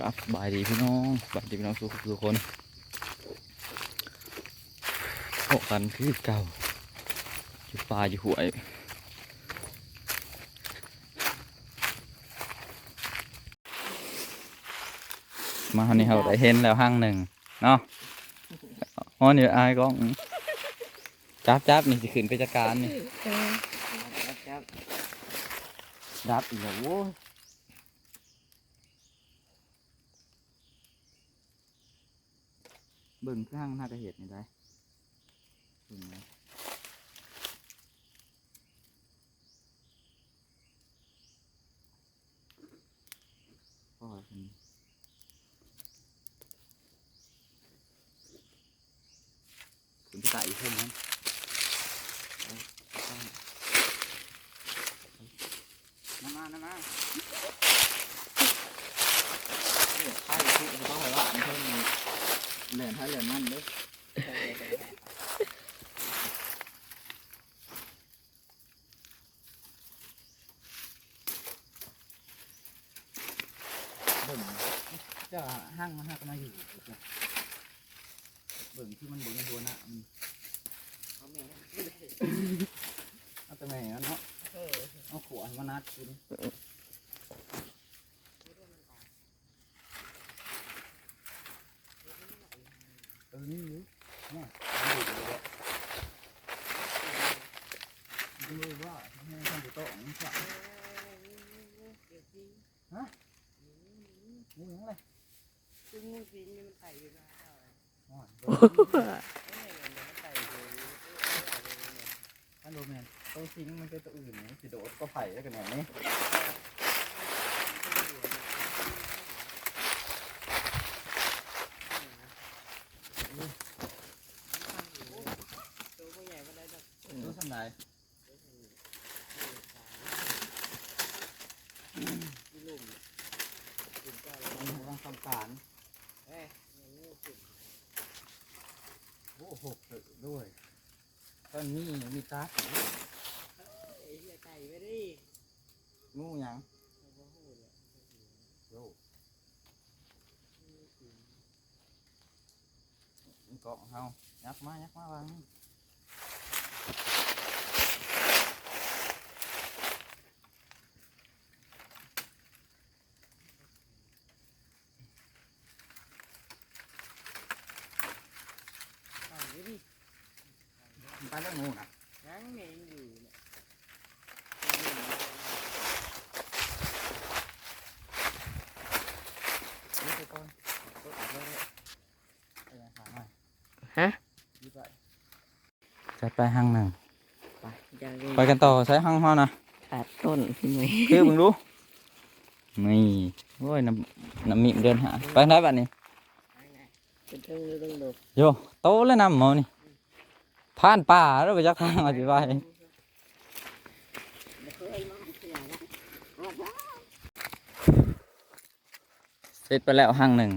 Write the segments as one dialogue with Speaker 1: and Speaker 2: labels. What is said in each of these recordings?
Speaker 1: กับสบายดีพี่น้องสบายดีพี่น้องทุกทุกคนโอ้กันคือเก่าอยู่ป่าอยู่หวยมาวันนี้เราได้เห็นแล้วห้างหนึ่งเนาะอ๋อนี่อายก็จับจับนี่สิขึ้นไปจัดการนี่
Speaker 2: ครับ
Speaker 1: ดับอีกแล้วโว้ย เบิ่งข้างหน้ากระเหตุนี่ได้เบิ่งนะโอ้ยคุณคุณจะตายอีกเท่านั้นน้ำมาน้ำมาเนี่ยไข่ที่จะต้องไปว่าอันเพิ่ม เหรียญให้เหรียญมันเด้อเบิ่งจะห้างมันห้างก็มาอยู่จ้ะเบิ่งที่มันเบิ่งในตัวนะมัน
Speaker 2: เอาแม่
Speaker 1: เอาแต่แม่เนาะ
Speaker 2: เออ
Speaker 1: เอาขวานมานัดกินเออนี่อยู่เนี่ยมันอยู่เลยดูเลยว่าให้ทำตัวโต๊ะนี่จ้ะ งูยังไง
Speaker 2: ซึ่งงูสิงนี่มันไต่อยู่นะ
Speaker 1: อ๋อ
Speaker 2: มันไต่อยู่
Speaker 1: ฮัลโหลแมนตัวสิงมันเป็นตัวอื่นนี่สิโดดก็ไผ่แล้วกันหน่อยนี่
Speaker 2: ตัวผู้ใหญ่ก็ได้ดอก
Speaker 1: ตัวสันได
Speaker 2: ที่ลุ่มลุ่มก็ เลย
Speaker 1: มังทำการ
Speaker 2: เอ้ย
Speaker 1: โอ้โหเกิดด้วยตอนนี้มีตา
Speaker 2: ไอ้เหี้ยไต่ไปดิ
Speaker 1: งูหยังโย
Speaker 2: งูสิง
Speaker 1: มันเกาะเฮายักมายักมาวางนี่
Speaker 2: ไต่ไปดิ
Speaker 1: มันไปแล้วงูนะ
Speaker 2: ยังแม่งอยู่เนี่ย
Speaker 1: นี่ไปก่อนกดออกเลยไปยั ผ่านป่าแล้วไปจักทางอธิบายเสร็จไปแล้วห้างหนึ่ง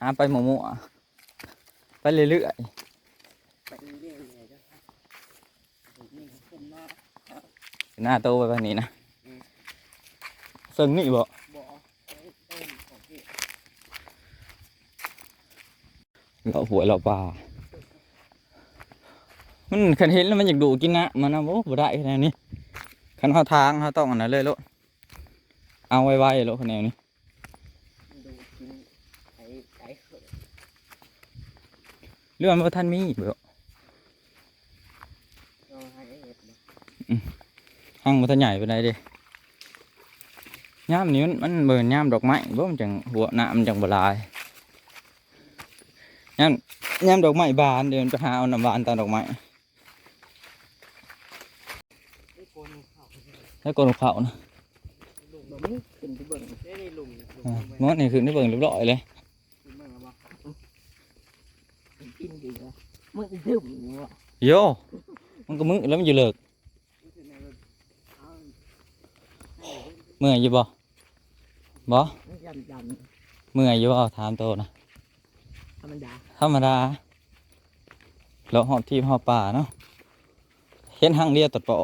Speaker 1: หาไปหมู่หมู่ไปเรื่อย
Speaker 2: ๆ
Speaker 1: หน้าโตไปแบบนี้นะซึ่งนี่บ่
Speaker 2: อเต้นของพี่
Speaker 1: เราหัวเราป่า มันคันเห็นแล้วมันอยากดูกินนะมันนะโอ้บ่ได้คะแนนนี้คันเขาทางเขาต้องอันนั้นเลยโลดเอาไว้ๆโลดคะแนนนี้
Speaker 2: ดูกินไอ้เรื่
Speaker 1: องว่าท่านมีเบ่
Speaker 2: อห้เห็ดเล
Speaker 1: ห้างมันท่านใหญ่ไปไหนดเด้ย่ามนี้มันเบิ่นย่ามดอกไม้บ่มันจังหัวหน้ามันจังบลายย่ามย่ามดอกไม้บานเดินไปหาเอาน้ำบานตามดอกไม้
Speaker 2: ไอ้โกนเขา
Speaker 1: แล้วก็นกเขานะ
Speaker 2: หลุมแบบนี้ขึ้นไปเบิ่งได้ในหลุมหลุม
Speaker 1: อ่า
Speaker 2: ไป
Speaker 1: มดนี่คือได้เบิ่งเรียบร้อยเลย
Speaker 2: ขึ้นเบิ่งแล้วบ่กินดีวะมึงดื่มวะ
Speaker 1: โยมันก็มึงแล้วมันอยู่เลิก
Speaker 2: ขึ้นในรถเอาให้
Speaker 1: เมื่อยอยู่บ่บ่
Speaker 2: เห็นยันยัน
Speaker 1: เมื่อยอยู่บ่ถามโตนะ
Speaker 2: ธรรมดา
Speaker 1: ธรรมดาเราหอบทีมหอบป่าเนาะเห็นหังเดียวตัดเปา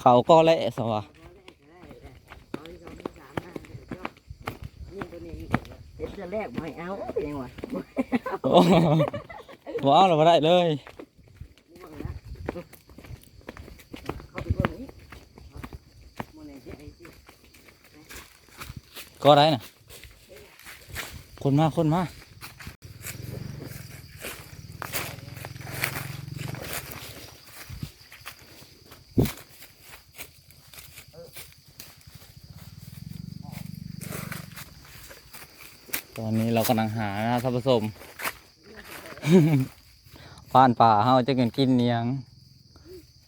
Speaker 2: เขา
Speaker 1: ก็แล่สวะ
Speaker 2: สองที่สาจะแรกไม่เอาเป็นยังไง
Speaker 1: โอ้บ่เอาเราบ่ได้เลยก็ได้น่ะคนมาคนมา ตอนนี้เรากำลังหานะท่านผู้ชมผ่านป่าเฮาจะกินกินเนียง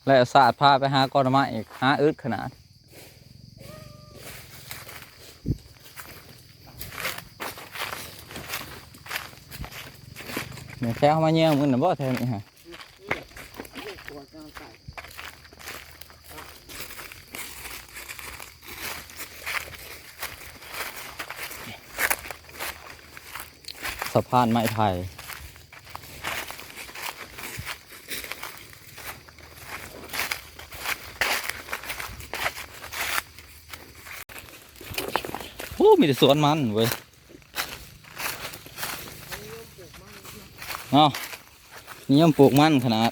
Speaker 1: และสาดพาไปหากอนไม้อีกหาอึดขนาดเนี่ยแค่เขามาเยี่ยมมึงนะบ่แทนนี่ฮะ
Speaker 2: ตัวกลางไก่
Speaker 1: สะพานไม้ไผ่โอ้ มีแต่สวนมันเว้ยเนาะนิยมปลูกมันขนาด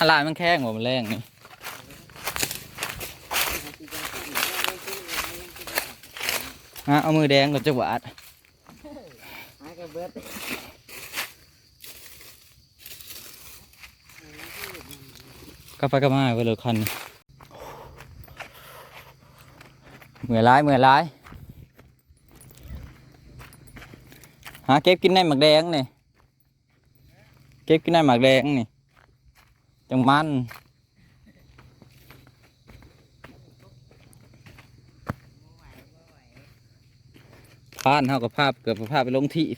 Speaker 1: อะไรมันแข้งกว่ามันแรงนี่ฮะเอามือแดงกับจังหวาด
Speaker 2: หายกันเบิด
Speaker 1: กลับไปกลับมาไปเลยคันนี้เมื่อยร้ายเมื่อยร้ายหาเก็บกินในหมักแดงนี่เก็บกินในหมักแดงนี่จังมัน พานเท่ากับภาพเกือบภาพไปลงที่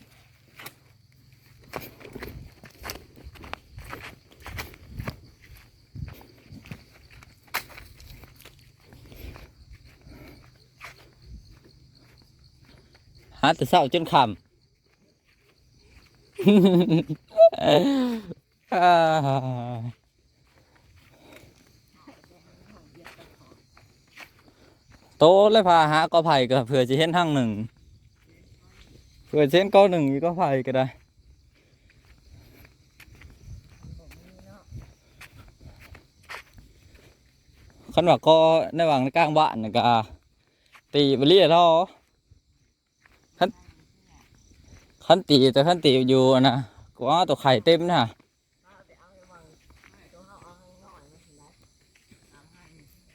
Speaker 1: หาแต่เศร้าจนคำอ่าโตเลยพาหาก็ไผ่ก็เผื่อจะเห็นทางหนึ่ง เผื่อจะเห็นก็หนึ่งอีกก็ไผ่ก็ได้ขันว่าก็ในหวังในกลางบ้านนะกะตีไปเรียเท่าขันขันตีแต่ขันตีอยู่นะก็ว่าตัวไข่เต็มนะ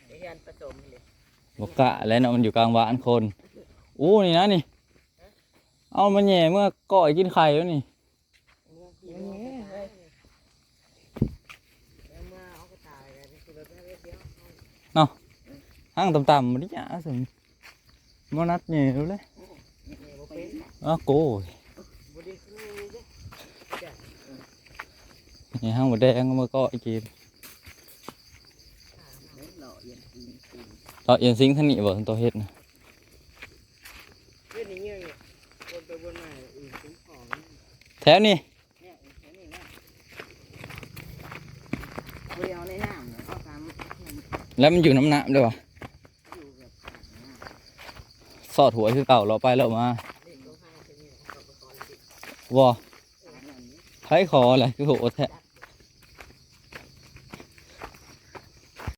Speaker 2: เรียนผสมเลย
Speaker 1: บกกะแล้วเนาะมันอยู่กลางบ้านคนอู้นี่นะนี่ เอามันแหย่เมื่อก่อยกินไข่แล้วนี่
Speaker 2: น้อเอาะ
Speaker 1: ห้างต่ำๆมันนี่จ้าสิมันนัดแหย่แล้วเลยอ้าโก้ย
Speaker 2: บ่ได้คือเด้
Speaker 1: นี่ห้างหมดแดงเมื่อก่อยกิน
Speaker 2: หล่อเย็นจริงจริง
Speaker 1: เราเอียนซิงท่านนี่บอกตัวเฮ็ดนะ
Speaker 2: เรื่องนี้เนี่ยวนไปวนมาอื่นคุ้มของ
Speaker 1: แถวนี้
Speaker 2: เนี่ยแค่นี้นะบ่ได้เอาในน้ำเอาตามอยู่
Speaker 1: แล้วมันอยู่น้ำหนักด้วยวะ
Speaker 2: แบบ
Speaker 1: สอดหัวคือเก่าเราไปแล้วมา
Speaker 2: เล่นตัวห้าแค่นี้เอาไปก่อนสิ
Speaker 1: วอ
Speaker 2: อันนั้น
Speaker 1: ไทยคออะไรคือโหแท้
Speaker 2: จับ